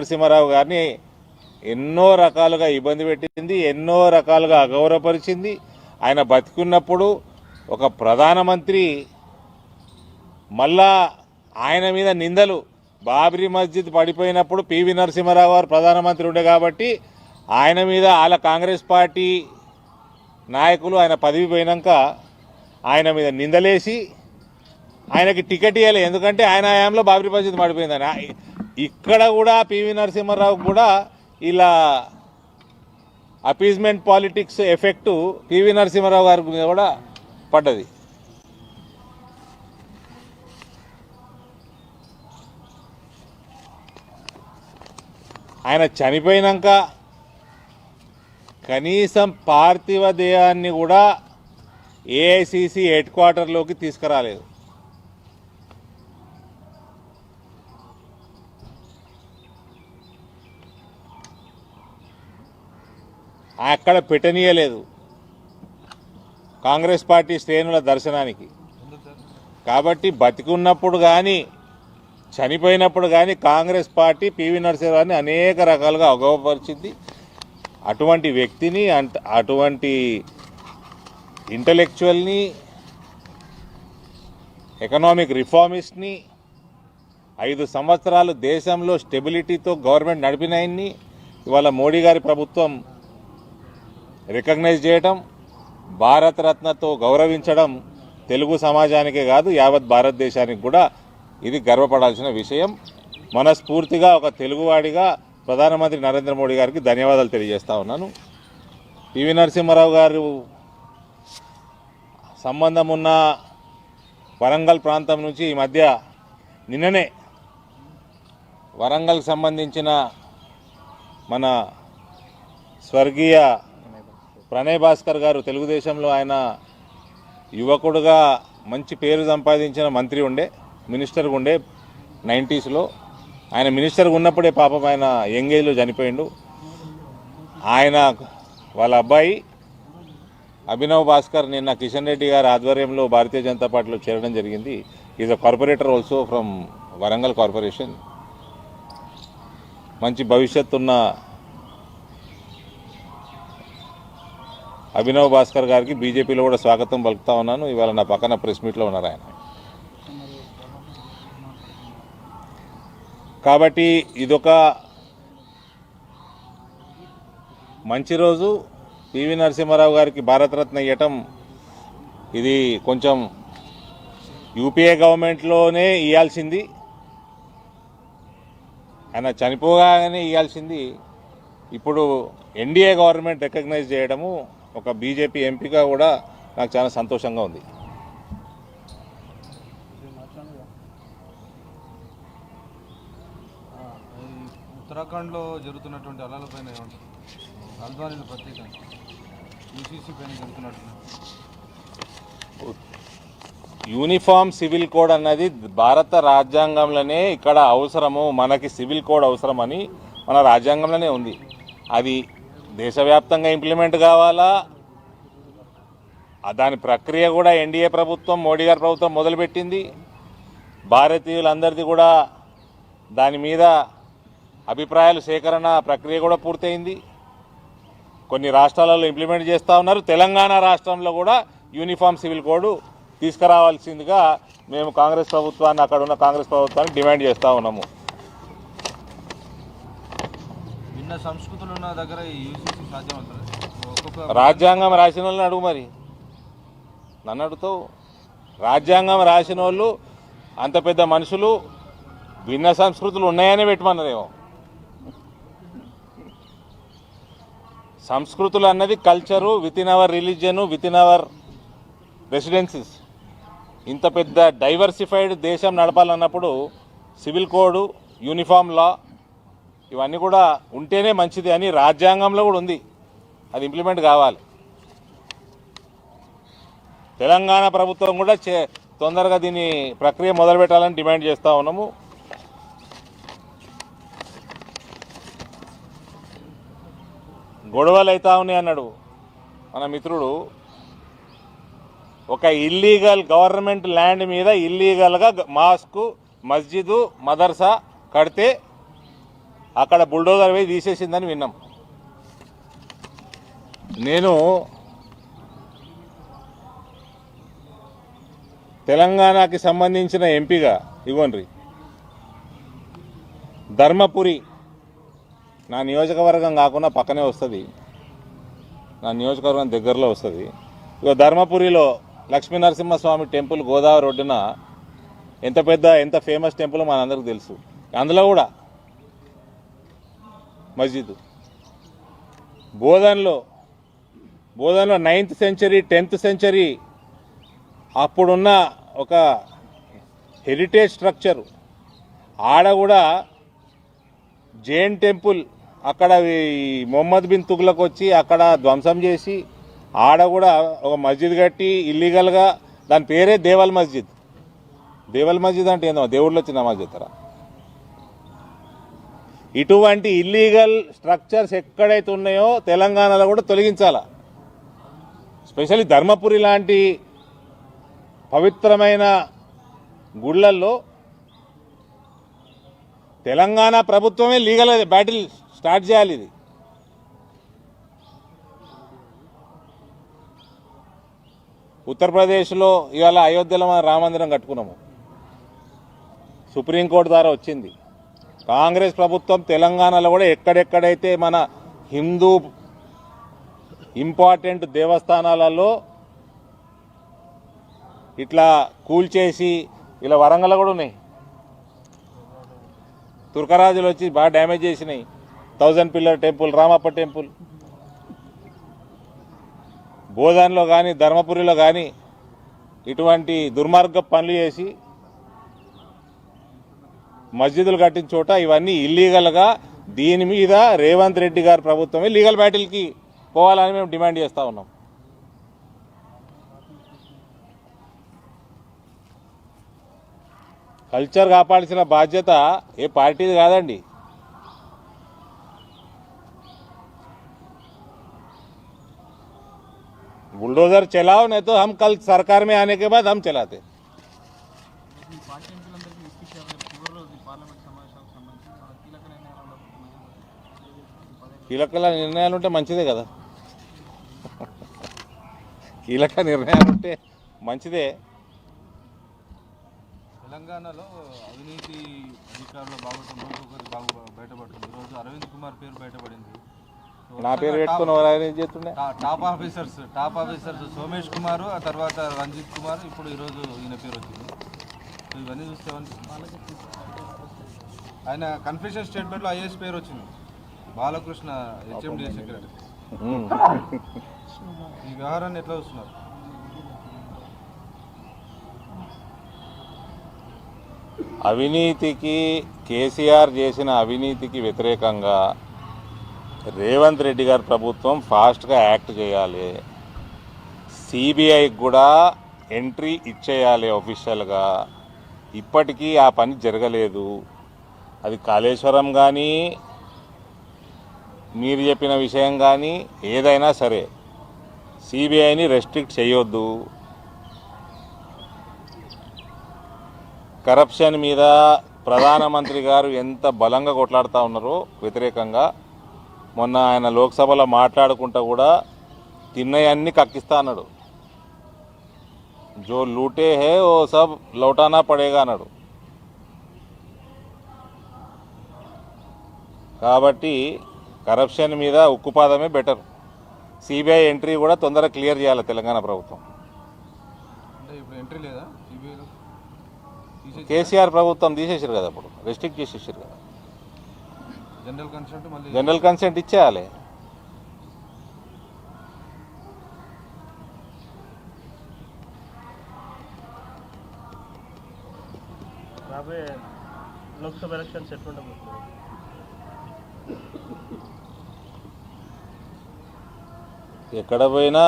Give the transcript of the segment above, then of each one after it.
నరసింహారావు గారిని ఎన్నో రకాలుగా ఇబ్బంది పెట్టింది ఎన్నో రకాలుగా అగౌరవపరిచింది. ఆయన బతికున్నప్పుడు ఒక ప్రధానమంత్రి మళ్ళా ఆయన మీద నిందలు. బాబ్రీ మస్జిద్ పడిపోయినప్పుడు పివి నరసింహారావు గారు ప్రధానమంత్రి ఉండే కాబట్టి ఆయన మీద వాళ్ళ కాంగ్రెస్ పార్టీ నాయకులు ఆయన పదవి పోయినాక ఆయన మీద నిందలేసి ఆయనకి టికెట్ ఇవ్వలేదు ఎందుకంటే ఆయన హయాంలో బాబ్రీ మస్జిద్ పడిపోయిందని. ఇక్కడ కూడా పివి నరసింహారావు కూడా ఇలా appeasement politics effect PV Narasimha Rao గారి మీద కూడా పడ్డది. ఆయన చనిపోయినాక కనీసం పార్థివ దేహాన్ని కూడా ఏఐసిసి హెడ్ క్వార్టర్లోకి తీసుకురాలేదు. అక్కడ పెట్టనీయలేదు. కాంగ్రెస్ పార్టీ శ్రేణుల దర్శనానికి. కాబట్టి బతికున్నప్పుడు కానీ చనిపోయినప్పుడు కానీ కాంగ్రెస్ పార్టీ పివి నరసింహారావుని అనేక రకాలుగా అవగవపరిచింది అటువంటి వ్యక్తిని అంట అటువంటి ఇంటలెక్చువల్ని ఎకనామిక్ రిఫార్మిస్ట్ని ఐదు సంవత్సరాలు దేశంలో స్టెబిలిటీతో గవర్నమెంట్ నడిపినాయన్ని ఇవాళ మోడీ గారి ప్రభుత్వం రికగ్నైజ్ చేయటం భారతరత్నతో గౌరవించడం తెలుగు సమాజానికే కాదు యావత్ భారతదేశానికి కూడా ఇది గర్వపడాల్సిన విషయం. మనస్ఫూర్తిగా ఒక తెలుగువాడిగా ప్రధానమంత్రి నరేంద్ర మోడీ గారికి ధన్యవాదాలు తెలియజేస్తా ఉన్నాను. పివి నరసింహారావు గారు సంబంధం ఉన్న వరంగల్ ప్రాంతం నుంచి ఈ మధ్య నిన్ననే వరంగల్కి సంబంధించిన మన స్వర్గీయ ప్రణయ్ భాస్కర్ గారు తెలుగుదేశంలో ఆయన యువకుడుగా మంచి పేరు సంపాదించిన మంత్రి ఉండే మినిస్టర్గా ఉండే నైంటీస్లో. ఆయన మినిస్టర్గా ఉన్నప్పుడే పాపం ఆయన యంగ్ ఏజ్లో చనిపోయిండు. ఆయన వాళ్ళ అబ్బాయి అభినవ్ భాస్కర్ నిన్న కిషన్ రెడ్డి గారి ఆధ్వర్యంలో భారతీయ జనతా పార్టీలో చేరడం జరిగింది. Is a corporator also from Warangal corporation. మంచి భవిష్యత్తు ఉన్న అభినవ్ భాస్కర్ గారికి బీజేపీలో కూడా స్వాగతం పలుకుతా ఉన్నాను. ఇవాళ నా పక్కన ప్రెస్ మీట్లో ఉన్నారు ఆయన. కాబట్టి ఇదొక మంచి రోజు. పివి నరసింహారావు గారికి భారతరత్న ఇవ్వటం ఇది కొంచెం యూపీఏ గవర్నమెంట్లోనే ఇవ్వాల్సింది ఆయన చనిపోగానే ఇవ్వాల్సింది ఇప్పుడు ఎన్డీఏ గవర్నమెంట్ రికగ్నైజ్ చేయడము ఒక బీజేపీ ఎంపీగా కూడా నాకు చాలా సంతోషంగా ఉంది. ఉత్తరాఖండ్లో జరుగుతున్నటువంటి అలలపైన రాజధానిలో ప్రత్యేకంగా. యూసీసీ పైన జరుగుతున్నట్టు యూనిఫామ్ సివిల్ కోడ్ అన్నది భారత రాజ్యాంగంలోనే ఇక్కడ అవసరము మనకి సివిల్ కోడ్ అవసరమని మన రాజ్యాంగంలోనే ఉంది. అది దేశవ్యాప్తంగా ఇంప్లిమెంట్ కావాలా? దాని ప్రక్రియ కూడా ఎన్డీఏ ప్రభుత్వం మోడీ గారి ప్రభుత్వం మొదలుపెట్టింది. భారతీయులందరిది కూడా దాని మీద అభిప్రాయాలు సేకరణ ప్రక్రియ కూడా పూర్తయింది. కొన్ని రాష్ట్రాలలో ఇంప్లిమెంట్ చేస్తూ ఉన్నారు. తెలంగాణ రాష్ట్రంలో కూడా యూనిఫామ్ సివిల్ కోడ్ తీసుకురావాల్సిందిగా మేము కాంగ్రెస్ ప్రభుత్వాన్ని అక్కడ ఉన్న కాంగ్రెస్ ప్రభుత్వాన్ని డిమాండ్ చేస్తూ ఉన్నాము. భిన్న సంస్కృతులు ఉన్న దగ్గర యూసీసీ రాజ్యాంగం రాసిన వాళ్ళని అడుగు మరి. నన్ను అడుగుతావు? రాజ్యాంగం రాసిన వాళ్ళు అంత పెద్ద మనుషులు భిన్న సంస్కృతులు ఉన్నాయనే పెట్టమన్నారేమో. సంస్కృతులు అన్నది culture within our religion within our residencies ఇంత పెద్ద డైవర్సిఫైడ్ దేశం నడపాలన్నప్పుడు సివిల్ కోడ్ యూనిఫామ్ లా ఇవన్నీ కూడా ఉంటేనే మంచిది అని రాజ్యాంగంలో కూడా ఉంది. అది ఇంప్లిమెంట్ కావాలి. తెలంగాణ ప్రభుత్వం కూడా చే తొందరగా దీని ప్రక్రియ మొదలుపెట్టాలని డిమాండ్ చేస్తూ ఉన్నాము. గొడవలు అవుతా ఉన్నాయి అన్నాడు మన మిత్రుడు. ఒక ఇల్లీగల్ గవర్నమెంట్ ల్యాండ్ మీద ఇల్లీగల్గా మాస్కు మస్జిదు మదర్సా కడితే అక్కడ బుల్డోజర్ పోయి తీసేసిందని విన్నాం. నేను తెలంగాణకి సంబంధించిన ఎంపీగా ఇవ్వండి ధర్మపురి నా నియోజకవర్గం కాకుండా పక్కనే వస్తుంది. నా నియోజకవర్గం దగ్గరలో వస్తుంది. ఇక ధర్మపురిలో లక్ష్మీనరసింహస్వామి టెంపుల్ గోదావరి ఒడ్డున ఎంత పెద్ద ఎంత ఫేమస్ టెంపుల్ మనందరికీ తెలుసు. అందులో కూడా మస్జిద్ బోధన్లో బోధన్లో నైన్త్ సెంచరీ టెన్త్ సెంచరీ అప్పుడున్న ఒక హెరిటేజ్ స్ట్రక్చర్. ఆడ కూడా జైన్ టెంపుల్ అక్కడ ఈ మొహమ్మద్ బిన్ తుగ్లకు వచ్చి అక్కడ ధ్వంసం చేసి ఆడ కూడా ఒక మస్జిద్ కట్టి ఇల్లీగల్గా దాని పేరే దేవల్ మస్జిద్ దేవల్ మస్జిద్ అంటే ఏందో దేవుళ్ళు వచ్చి నమాజ్ చేస్తారా ఇటువంటి ఇల్లీగల్ స్ట్రక్చర్స్ ఎక్కడైతే ఉన్నాయో తెలంగాణలో కూడా తొలగించాలా. స్పెషల్లీ ధర్మపురి లాంటి పవిత్రమైన గుళ్ళల్లో తెలంగాణ ప్రభుత్వమే లీగల్ బ్యాటిల్ స్టార్ట్ చేయాలి ఇది. ఉత్తరప్రదేశ్లో ఇవాళ అయోధ్యలో మనం రామ మందిరం కట్టుకున్నాము. సుప్రీంకోర్టు ద్వారా వచ్చింది. కాంగ్రెస్ ప్రభుత్వం తెలంగాణలో కూడా ఎక్కడెక్కడైతే మన హిందూ ఇంపార్టెంట్ దేవస్థానాలలో ఇట్లా కూల్చేసి ఇలా వరంగల్ కూడా ఉన్నాయి. తుర్కరాజులు వచ్చి బాగా డ్యామేజ్ చేసినాయి. Thousand pillar temple Ramappa temple. బోధాన్లో కానీ ధర్మపురిలో కానీ ఇటువంటి దుర్మార్గ పనులు చేసి మస్జిదులు కట్టిన చోట ఇవన్నీ ఇల్లీగల్గా దీని మీద రేవంత్ రెడ్డి గారి ప్రభుత్వమే లీగల్ బ్యాటిల్కి పోవాలని మేము డిమాండ్ చేస్తూ ఉన్నాం కల్చర్ కాపాడాల్సిన బాధ్యత ఏ పార్టీది కాదండి बुलडोजर चलाओ नहीं तो हम कल सरकार में आने के बाद हम चलाते కీలక నిర్ణయాలు ఉంటే మంచిదే కదా. కీలక నిర్ణయాలు ఉంటే మంచిదే. తెలంగాణలో అవినీతి అధికారుల బాగుంటుంది ఒకరి బాగు బయటపడుతుంది. ఈరోజు అరవింద్ కుమార్ పేరు బయటపడింది. నా పేరు పెట్టుకుని ఎవరు ఆయన ఏం చేస్తుండే? Top officers top officers Somesh Kumar ఆ తర్వాత రంజిత్ కుమార్ ఇప్పుడు ఈరోజు ఈయన పేరు వచ్చింది. ఇవన్నీ చూస్తే? ఆయన కన్ఫ్యూషన్ స్టేట్మెంట్లో ఐఏఎస్ పేరు వచ్చింది. Balakrishna HMD secretary. ఉమ్. ఈ వ్యవహారాన్ని ఎట్లా చూస్తున్నారు? అవినీతికి కేసీఆర్ చేసిన అవినీతికి వ్యతిరేకంగా రేవంత్ రెడ్డి గారి ప్రభుత్వం ఫాస్ట్గా యాక్ట్ చేయాలి. సిబిఐకి కూడా ఎంట్రీ ఇచ్చేయాలి ఒఫీషియల్గా ఇప్పటికీ ఆ పని జరగలేదు. అది కాళేశ్వరం కానీ మీరు చెప్పిన విషయం కానీ ఏదైనా సరే సిబిఐని రెస్ట్రిక్ట్ చేయొద్దు. కరప్షన్ మీద ప్రధానమంత్రి గారు ఎంత బలంగా కొట్లాడుతూ ఉన్నారో వ్యతిరేకంగా మొన్న ఆయన లోక్సభలో మాట్లాడుకుంటా కూడా తిన్నయన్నీ కక్కిస్తా అన్నాడు. జో లూటే హే ఓ సబ్ లౌటానా పడేగా అన్నాడు. కాబట్టి కరప్షన్ మీద ఉక్కుపాదమే బెటర్. సిబిఐ ఎంట్రీ కూడా తొందరగా క్లియర్ చేయాలి తెలంగాణ ప్రభుత్వం. కేసీఆర్ ప్రభుత్వం తీసేసారు కదా అప్పుడు. రెస్ట్రిక్ట్ చేసేసారు కదా. జనరల్ కన్సెంట్ మళ్ళీ జనరల్ కన్సెంట్ ఇచ్చేయాలి. రాబోయే లోక్సభ ఎలక్షన్స్ ఎట్లుండబోతుంది ఎక్కడ పోయినా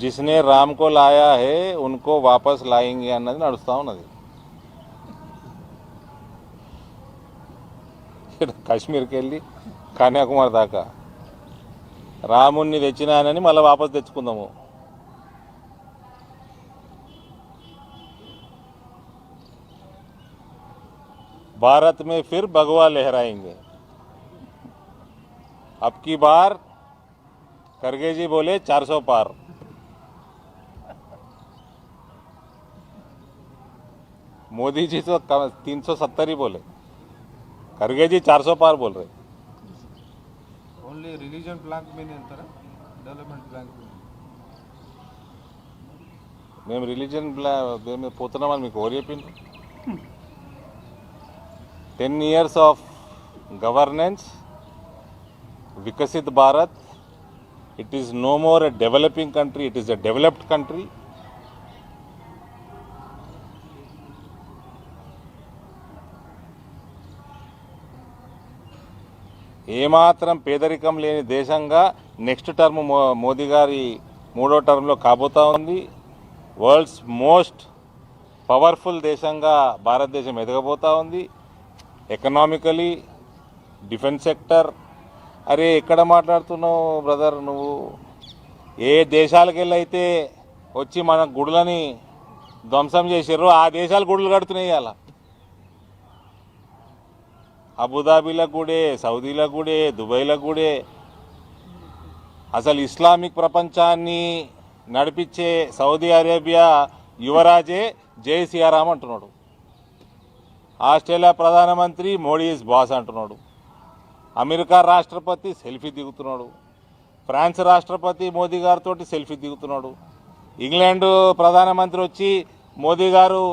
జిస్నే రామ్ కో లాయా హే ఉన్కో వాపస్ లాయింగి అన్నది నడుస్తూ ఉన్నది ఇక్కడ కాశ్మీర్కి వెళ్ళి కన్యాకుమారి దాకా రాముణ్ణి తెచ్చినానని మళ్ళీ వాపస్ తెచ్చుకుందాము भारत में फिर भगवा लहराएंगे अब की बार करगे जी बोले 400 पार मोदी जी तो तीन सौ सत्तर ही बोले खरगे जी 400 पार बोल रहे ఓన్లీ రిలీజన్ ప్లాంక్ మీద వెళ్తారా డెవలప్మెంట్ ప్లాంక్ మీద మేము రిలీజన్ మేము పోతున్నామని మీకు ఎవరు చెప్పిండ్రు ten years of governance Viksit Bharat it is no more a developing country it is a developed country. ఏమాత్రం పేదరికం లేని దేశంగా నెక్స్ట్ టర్మ్ మోదీ గారి మూడో టర్మ్లో కాబోతా ఉంది. వరల్డ్స్ మోస్ట్ పవర్ఫుల్ దేశంగా భారతదేశం ఎదగబోతా ఉంది. ఎకనామికలీ డిఫెన్స్ సెక్టర్ అరే ఎక్కడ మాట్లాడుతున్నావు బ్రదర్ నువ్వు ఏ దేశాలకు అయితే వచ్చి మన గుడులని ధ్వంసం చేసారో ఆ దేశాలు గుడులు కడుతున్నాయి అలా అబుదాబీలో గుడే సౌదీలో గుడే దుబాయ్లో గుడే. అసలు ఇస్లామిక్ ప్రపంచాన్ని నడిపించే సౌదీ అరేబియా యువరాజే జై సియారాం అంటున్నాడు. ఆస్ట్రేలియా ప్రధానమంత్రి మోడీ ఇస్ బాస్ అంటున్నాడు. అమెరికా రాష్ట్రపతి సెల్ఫీ దిగుతున్నాడు. ఫ్రాన్స్ రాష్ట్రపతి మోదీ గారితో సెల్ఫీ దిగుతున్నాడు. ఇంగ్లాండ్ ప్రధానమంత్రి వచ్చి మోదీ గారు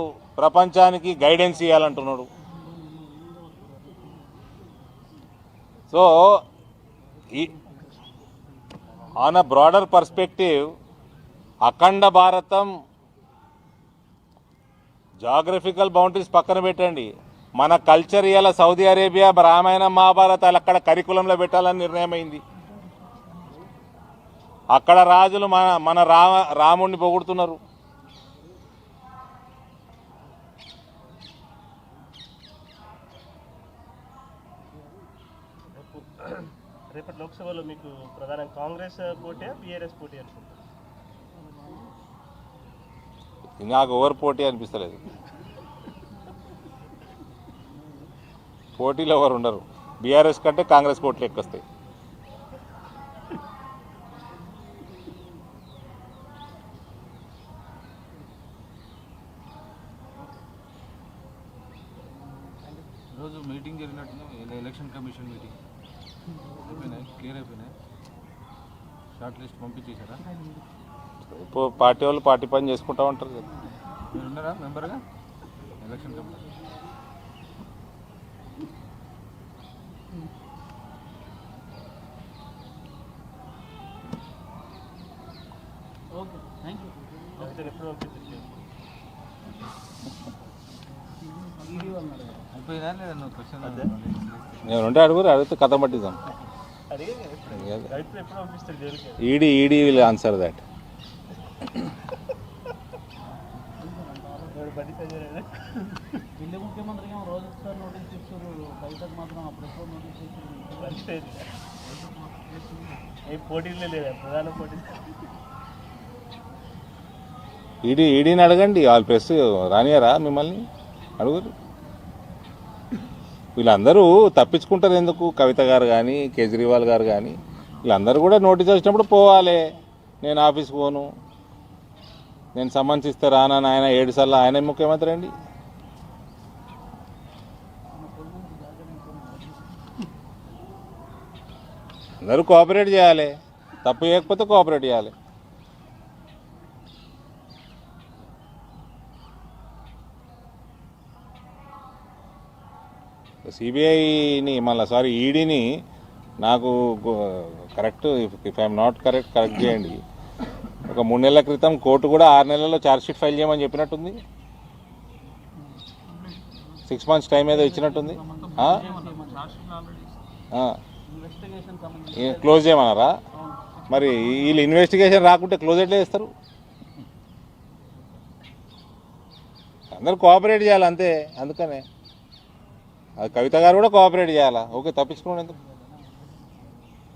ప్రపంచానికి గైడెన్స్ ఇవ్వాలంటున్నాడు సో ఈ on a broader perspective Akhanda Bharatam geographical boundaries పక్కన పెట్టండి. మన కల్చర్ ఇవాళ సౌదీ అరేబియా రామాయణం మహాభారతాలు అక్కడ కరికులంలో పెట్టాలని నిర్ణయం అయింది అక్కడ రాజులు మన మన రామ రాముణ్ణి పొగుడుతున్నారు. రేపు రేపటి లోక్సభలో మీకు ప్రధానంగా కాంగ్రెస్ పోటీ బీఆర్ఎస్ పోటీ నాకు ఓవర్ పోటీ అనిపిస్తలేదు. పోటీలో ఎవరు ఉండరు. బీఆర్ఎస్ కంటే కాంగ్రెస్ కోట్లు ఎక్కువస్తాయి. ఈరోజు మీటింగ్ జరిగినట్టు ఎలక్షన్ కమిషన్ మీటింగ్. అయిపోయినాయి? క్లియర్ అయిపోయినాయి? షార్ట్ లిస్ట్ పంపించేశారా? ఇప్పుడు పార్టీ వాళ్ళు పార్టీ పని చేసుకుంటా ఉంటారు కదా. మెంబర్గా? Election commission. Okay thank you ఎప్పుడు నేను ఉంటే అడుగురు అడిగితే కథ పట్టిద్దాం. ED ED will answer that Bandi Sanjay Delhi ముఖ్యమంత్రికి ఏమో రోజు ఒకసారి నోటీస్ ఇస్తారు బయటకు మాత్రం అప్పుడెప్పుడు నోటీస్ ఇస్తారు ఏ పోటీలే లేదా? ప్రధాన పోటీ ఈడీ ఈడీని అడగండి. వాళ్ళ ప్రెస్ రానియరా మిమ్మల్ని? అడుగురు. వీళ్ళందరూ తప్పించుకుంటారు ఎందుకు? కవిత గారు కానీ కేజ్రీవాల్ గారు కానీ వీళ్ళందరూ కూడా నోటీస్ వచ్చినప్పుడు పోవాలి. నేను ఆఫీస్కి పోను. నేను సమ్మన్స్ ఇస్తే రానని ఆయన ఏడు సార్లు ఆయన ముఖ్యమంత్రి అండి. అందరూ కోఆపరేట్ చేయాలి. తప్పు చేయకపోతే కోఆపరేట్ చేయాలి. సిబిఐని మళ్ళీ సారీ ఈడీని నాకు correct if I'm not correct correct చేయండి. ఒక మూడు నెలల క్రితం కోర్టు కూడా ఆరు నెలల్లో ఛార్జ్షీట్ ఫైల్ చేయమని చెప్పినట్టుంది. సిక్స్ మంత్స్ టైం ఏదో ఇచ్చినట్టుంది. క్లోజ్ చేయమన్నారా? మరి వీళ్ళు ఇన్వెస్టిగేషన్ రాకుంటే క్లోజ్ ఎట్లా చేస్తారు? అందరూ కోఆపరేట్ చేయాలి అంతే అందుకనే. అది కవిత గారు కూడా కోఆపరేట్ చేయాలా? ఓకే తప్పించుకోండి ఎందుకు?